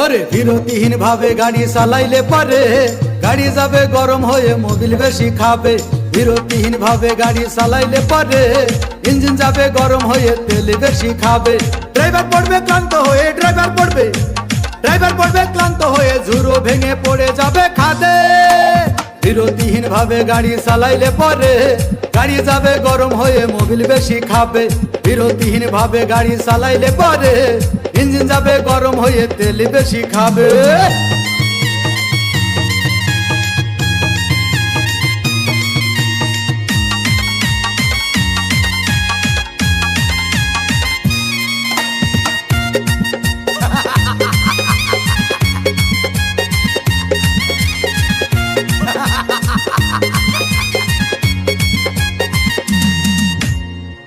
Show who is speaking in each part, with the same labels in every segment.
Speaker 1: আরে বিরতিহীন ভাবে গাড়ি চালাইলে পারে। গাড়ি যাবে গরম হয়ে মোবিল বেশি খাবে। বিরতিহীন ভাবে গাড়ি চালাইলে পারে। ইঞ্জিন যাবে গরম হয়ে তেল বেশি খাবে। ড্রাইভার পড়বে ক্লান্ত হয়ে ড্রাইভার পড়বে। ড্রাইভার পড়বে ক্লান্ত হয়ে ঝুরো ভেঙে পড়ে যাবে খাদে। বিরতিহীন ভাবে গাড়ি চালাইলে পরে। গাড়ি যাবে গরম হয়ে মোবিল বেশি খাবে। বিরতিহীন ভাবে গাড়ি চালাইলে পরে। যাবে গরম হয়ে তেল বেশি খাবে।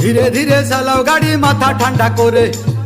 Speaker 1: ধীরে ধীরে চালাও গাড়ি মাথা ঠান্ডা করে।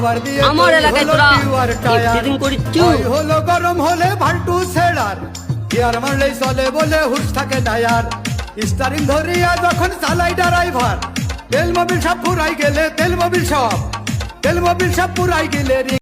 Speaker 2: আমার এলাকায় তোরা। এক্সিডেন্ট করিচ্ছু?
Speaker 1: হলো গরম হলে ভাল্টু ছেড়ার গিয়ার মারলেই চলে বলে হুশ থাকে টায়ার স্টারিং ধরিয়া যখন চালাই ড্রাইভার তেল মোবিল সব পুরাই গেলে তেল মোবিল সব তেল মোবিল সব পুরাই গেলে